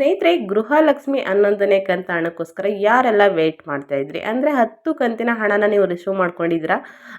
ಸ್ನೇಹಿತರೆ, ಗೃಹಲಕ್ಷ್ಮಿ ಹನ್ನೊಂದನೇ ಕಂತ ಹಣಕ್ಕೋಸ್ಕರ ಯಾರೆಲ್ಲ ವೆಯ್ಟ್ ಮಾಡ್ತಾ ಇದ್ರಿ? ಅಂದರೆ ಹತ್ತು ಕಂತಿನ ಹಣನ ನೀವು ರಿಸೀವ್ ಮಾಡ್ಕೊಂಡಿದ್ದೀರಾ?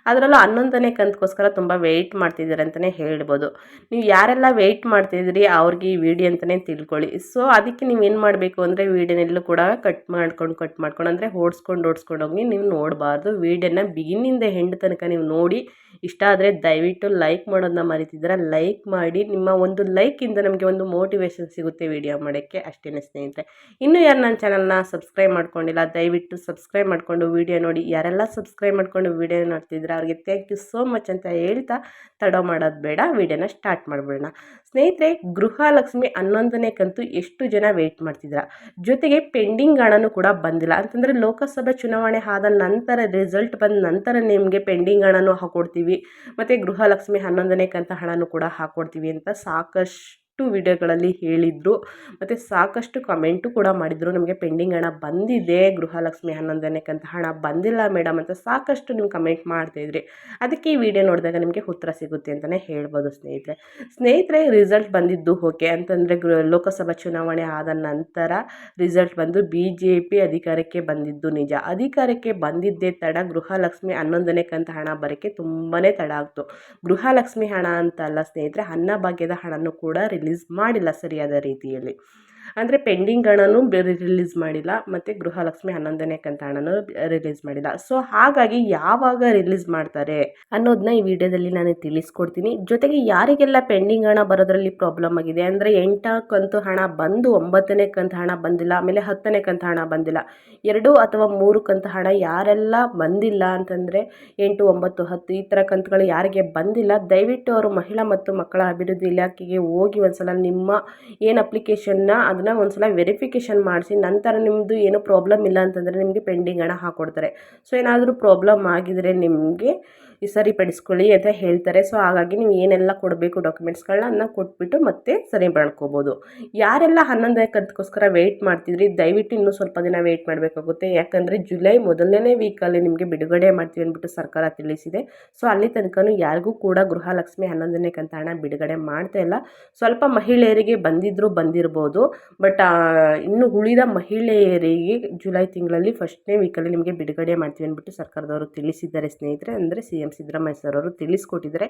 ಅದರಲ್ಲೂ ಹನ್ನೊಂದನೇ ಕಂತಕ್ಕೋಸ್ಕರ ತುಂಬ ವೆಯ್ಟ್ ಮಾಡ್ತಿದ್ದೀರ ಅಂತಲೇ ಹೇಳ್ಬೋದು. ನೀವು ಯಾರೆಲ್ಲ ವೆಯ್ಟ್ ಮಾಡ್ತಿದ್ರಿ ಅವ್ರಿಗೆ ಈ ವಿಡಿಯೋ ಅಂತಲೇ ತಿಳ್ಕೊಳ್ಳಿ. ಸೊ ಅದಕ್ಕೆ ನೀವು ಏನು ಮಾಡಬೇಕು ಅಂದರೆ ವಿಡಿಯೋನೆಲ್ಲೂ ಕೂಡ ಕಟ್ ಮಾಡ್ಕೊಂಡು ಕಟ್ ಮಾಡ್ಕೊಂಡು, ಅಂದರೆ ಓಡಿಸ್ಕೊಂಡು ಓಡಿಸ್ಕೊಂಡು ಹೋಗಿ ನೀವು ನೋಡಬಾರ್ದು. ವಿಡಿಯೋನ ಬಿಗಿನಿಂದ ಹೆಂಡ್ ತನಕ ನೀವು ನೋಡಿ. ಇಷ್ಟ ಆದರೆ ದಯವಿಟ್ಟು ಲೈಕ್ ಮಾಡೋದನ್ನ ಮರಿತಿದ್ದೀರ? ಲೈಕ್ ಮಾಡಿ ನಿಮ್ಮ ಒಂದು ಲೈಕಿಂದ ನಮಗೆ ಒಂದು ಮೋಟಿವೇಶನ್ ಸಿಗುತ್ತೆ ವಿಡಿಯೋ ಮಾಡೋಕ್ಕೆ. ಅಷ್ಟೇ ಸ್ನೇಹಿತರೆ. ಇನ್ನೂ ಯಾರು ನನ್ನ ಚಾನಲ್ನ ಸಬ್ಸ್ಕ್ರೈಬ್ ಮಾಡ್ಕೊಂಡಿಲ್ಲ, ದಯವಿಟ್ಟು ಸಬ್ಸ್ಕ್ರೈಬ್ ಮಾಡಿಕೊಂಡು ವಿಡಿಯೋ ನೋಡಿ. ಯಾರೆಲ್ಲ ಸಬ್ಸ್ಕ್ರೈಬ್ ಮಾಡಿಕೊಂಡು ವೀಡಿಯೋ ನೋಡ್ತಿದ್ರೆ ಅವ್ರಿಗೆ ಥ್ಯಾಂಕ್ ಯು ಸೋ ಮಚ್ ಅಂತ ಹೇಳ್ತಾ ತಡ ಮಾಡೋದು ಬೇಡ, ವಿಡಿಯೋನ ಸ್ಟಾರ್ಟ್ ಮಾಡಿಬಿಡೋಣ. ಸ್ನೇಹಿತರೆ ಗೃಹಲಕ್ಷ್ಮಿ ಹನ್ನೊಂದನೇ ಕಂತು ಎಷ್ಟು ಜನ ವೆಯ್ಟ್ ಮಾಡ್ತಿದ್ರ ಜೊತೆಗೆ ಪೆಂಡಿಂಗ್ ಹಣನೂ ಕೂಡ ಬಂದಿಲ್ಲ. ಅಂತಂದರೆ ಲೋಕಸಭೆ ಚುನಾವಣೆ ಆದ ನಂತರ ರಿಸಲ್ಟ್ ಬಂದ ನಂತರ ನಿಮಗೆ ಪೆಂಡಿಂಗ್ ಹಣನೂ ಹಾಕೊಡ್ತೀವಿ. ಮತ್ತು ಗೃಹಲಕ್ಷ್ಮಿ ಹನ್ನೊಂದನೇ ಕಂತ ಹಣನೂ ಕೂಡ ಹಾಕೊಡ್ತೀವಿ ಅಂತ ಸಾಕಷ್ಟು ವಿಡಿಯೋಗಳಲ್ಲಿ ಹೇಳಿದರು. ಮತ್ತು ಸಾಕಷ್ಟು ಕಮೆಂಟು ಕೂಡ ಮಾಡಿದರು. ನಮಗೆ ಪೆಂಡಿಂಗ್ ಹಣ ಬಂದಿದೆ. ಗೃಹಲಕ್ಷ್ಮಿ ಹನ್ನೊಂದನೇ ಕಂತ ಹಣ ಬಂದಿಲ್ಲ ಮೇಡಮ್ ಅಂತ ಸಾಕಷ್ಟು ನೀವು ಕಮೆಂಟ್ ಮಾಡ್ತಾಯಿದ್ರಿ ಅದಕ್ಕೆ ಈ ವಿಡಿಯೋ ನೋಡಿದಾಗ ನಿಮಗೆ ಉತ್ತರ ಸಿಗುತ್ತೆ ಅಂತಲೇ ಹೇಳ್ಬೋದು ಸ್ನೇಹಿತರೆ. ಸ್ನೇಹಿತರೆ ರಿಸಲ್ಟ್ ಬಂದಿದ್ದು ಓಕೆ ಅಂತಂದರೆ ಲೋಕಸಭಾ ಚುನಾವಣೆ ಆದ ನಂತರ ರಿಸಲ್ಟ್ ಬಂದು ಬಿ ಅಧಿಕಾರಕ್ಕೆ ಬಂದಿದ್ದು ನಿಜ. ಅಧಿಕಾರಕ್ಕೆ ಬಂದಿದ್ದೇ ತಡ ಗೃಹಲಕ್ಷ್ಮಿ ಹನ್ನೊಂದನೇ ಹಣ ಬರೋಕ್ಕೆ ತುಂಬಾ ತಡ ಆಗ್ತು. ಗೃಹಲಕ್ಷ್ಮಿ ಹಣ ಅಂತ ಅಲ್ಲ ಸ್ನೇಹಿತರೆ ಅನ್ನಭಾಗ್ಯದ ಹಣನೂ ಕೂಡ ರಿಲೀಸ್ ಮಾಡಿಲ್ಲ ಸರಿಯಾದ ರೀತಿಯಲ್ಲಿ. ಅಂದರೆ ಪೆಂಡಿಂಗ್ ಹಣನೂ ರಿಲೀಸ್ ಮಾಡಿಲ್ಲ, ಮತ್ತು ಗೃಹಲಕ್ಷ್ಮಿ ಹನ್ನೊಂದನೇ ಕಂತ ಹಣನೂ ರಿಲೀಸ್ ಮಾಡಿಲ್ಲ. ಸೊ ಹಾಗಾಗಿ ಯಾವಾಗ ರಿಲೀಸ್ ಮಾಡ್ತಾರೆ ಅನ್ನೋದನ್ನ ಈ ವಿಡಿಯೋದಲ್ಲಿ ನಾನು ತಿಳಿಸ್ಕೊಡ್ತೀನಿ. ಜೊತೆಗೆ ಯಾರಿಗೆಲ್ಲ ಪೆಂಡಿಂಗ್ ಹಣ ಬರೋದ್ರಲ್ಲಿ ಪ್ರಾಬ್ಲಮ್ ಆಗಿದೆ ಅಂದರೆ ಎಂಟ ಕಂತು ಹಣ ಬಂದು ಒಂಬತ್ತನೇ ಕಂತು ಹಣ ಬಂದಿಲ್ಲ, ಆಮೇಲೆ ಹತ್ತನೇ ಕಂತು ಹಣ ಬಂದಿಲ್ಲ, ಎರಡು ಅಥವಾ ಮೂರು ಕಂತು ಹಣ ಯಾರೆಲ್ಲ ಬಂದಿಲ್ಲ ಅಂತಂದರೆ ಎಂಟು, ಒಂಬತ್ತು, ಹತ್ತು ಈ ಥರ ಕಂತುಗಳು ಯಾರಿಗೆ ಬಂದಿಲ್ಲ, ದಯವಿಟ್ಟು ಅವರು ಮಹಿಳಾ ಮತ್ತು ಮಕ್ಕಳ ಅಭಿವೃದ್ಧಿ ಇಲಾಖೆಗೆ ಹೋಗಿ ಒಂದ್ಸಲ ನಿಮ್ಮ ಏನು ಅಪ್ಲಿಕೇಶನ್ನ ಅದನ್ನು ಒಂದ್ಸಲ ವೆರಿಫಿಕೇಷನ್ ಮಾಡಿಸಿ ನಂತರ ನಿಮ್ಮದು ಏನು ಪ್ರಾಬ್ಲಮ್ ಇಲ್ಲ ಅಂತಂದರೆ ನಿಮಗೆ ಪೆಂಡಿಂಗ್ ಹಣ ಹಾಕ್ಕೊಡ್ತಾರೆ ಸೊ ಏನಾದರೂ ಪ್ರಾಬ್ಲಮ್ ಆಗಿದರೆ ನಿಮಗೆ ಸರಿಪಡಿಸ್ಕೊಳ್ಳಿ ಅಂತ ಹೇಳ್ತಾರೆ. ಸೊ ಹಾಗಾಗಿ ನೀವು ಏನೆಲ್ಲ ಕೊಡಬೇಕು ಡಾಕ್ಯುಮೆಂಟ್ಸ್ಗಳನ್ನ ಕೊಟ್ಬಿಟ್ಟು ಮತ್ತೆ ಸರಿ ಮಾಡ್ಕೋಬೋದು. ಯಾರೆಲ್ಲ ಹನ್ನೊಂದನೇ ಕಂತಕ್ಕೋಸ್ಕರ ವೆಯ್ಟ್ ಮಾಡ್ತಿದ್ರಿ, ದಯವಿಟ್ಟು ಇನ್ನೂ ಸ್ವಲ್ಪ ದಿನ ವೆಯ್ಟ್ ಮಾಡಬೇಕಾಗುತ್ತೆ. ಯಾಕಂದರೆ ಜುಲೈ ಮೊದಲನೇ ವೀಕಲ್ಲಿ ನಿಮಗೆ ಬಿಡುಗಡೆ ಮಾಡ್ತೀವಿ ಅಂದ್ಬಿಟ್ಟು ಸರ್ಕಾರ ತಿಳಿಸಿದೆ. ಸೊ ಅಲ್ಲಿ ತನಕನೂ ಯಾರಿಗೂ ಕೂಡ ಗೃಹಲಕ್ಷ್ಮಿ ಹನ್ನೊಂದನೇ ಕಂತ ಹಣ ಬಿಡುಗಡೆ ಮಾಡ್ತಾ ಇಲ್ಲ. ಸ್ವಲ್ಪ ಮಹಿಳೆಯರಿಗೆ ಬಂದಿದ್ದರೂ ಬಂದಿರ್ಬೋದು. ಬಟ್ ಇನ್ನು ಉಳಿದ ಮಹಿಳೆಯರಿಗೆ ಜುಲೈ ತಿಂಗಳಲ್ಲಿ ಫಸ್ಟ್ನೇ ವೀಕಲ್ಲಿ ನಿಮಗೆ ಬಿಡುಗಡೆ ಮಾಡ್ತೀವಿ ಅಂದ್ಬಿಟ್ಟು ಸರ್ಕಾರದವರು ತಿಳಿಸಿದ್ದಾರೆ ಸ್ನೇಹಿತರೆ. ಅಂದರೆ ಸಿ ಎಂ ಸಿದ್ದರಾಮಯ್ಯ ಸರ್ ಅವರು ತಿಳಿಸ್ಕೊಟ್ಟಿದ್ದಾರೆ.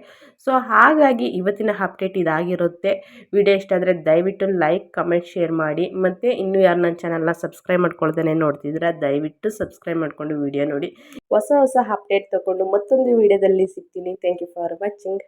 ಸೊ, ಹಾಗಾಗಿ ಇವತ್ತಿನ ಅಪ್ಡೇಟ್ ಇದಾಗಿರುತ್ತೆ. ವಿಡಿಯೋ ಇಷ್ಟ ಆದರೆ ದಯವಿಟ್ಟು ಲೈಕ್, ಕಮೆಂಟ್, ಶೇರ್ ಮಾಡಿ. ಮತ್ತು ಇನ್ನೂ ಯಾರು ನನ್ನ ಚಾನಲ್ನ ಸಬ್ಸ್ಕ್ರೈಬ್ ಮಾಡ್ಕೊಳ್ದೇ ನೋಡ್ತಿದ್ರೆ ದಯವಿಟ್ಟು ಸಬ್ಸ್ಕ್ರೈಬ್ ಮಾಡಿಕೊಂಡು ವಿಡಿಯೋ ನೋಡಿ. ಹೊಸ ಹೊಸ ಅಪ್ಡೇಟ್ ತಗೊಂಡು ಮತ್ತೊಂದು ವಿಡಿಯೋದಲ್ಲಿ ಸಿಗ್ತೀನಿ. Thank you for watching